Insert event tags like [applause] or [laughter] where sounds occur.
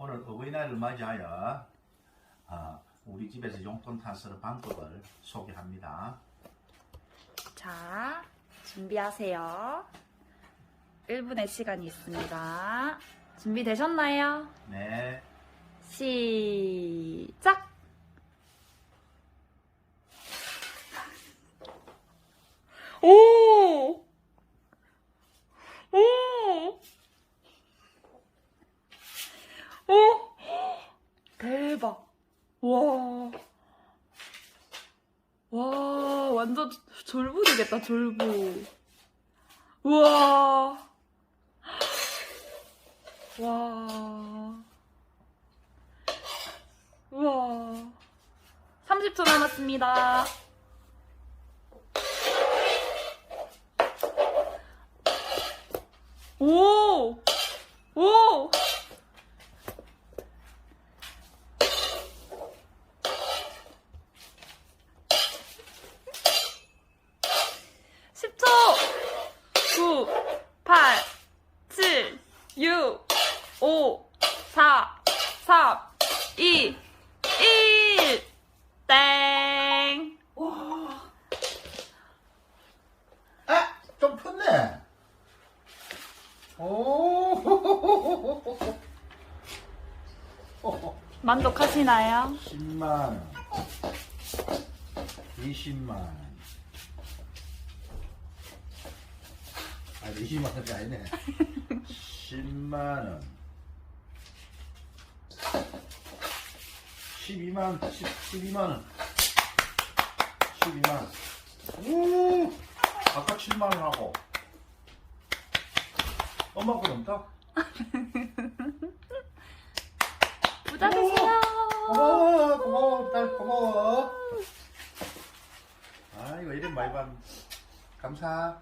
오늘 어버이날을 맞이하여 어, 우리 집에서 용돈 탄스를 방법을 소개합니다. 자, 준비하세요. 1분의 시간이 있습니다. 준비되셨나요? 네, 시작! 오! 오! 오! 대박! 와. 와, 완전 졸부 되겠다, 졸부. 우와. 와. 우와. 30초 남았습니다. 오! 오! 3, 2, 1. 땡. 와. 아, 좀 폈네. 오. 만족하시나요? 10만 20만 아, 20만 원이 아니네. [laughs] 10만 원. 12만, 10, 12만 원. 12만 원. 오! 아까 7만 원 하고. 엄마 거 넘다? 부자 되세요. 고마워, 고마워, 딸, 고마워. 아, 이거 이름 많이 받 감사.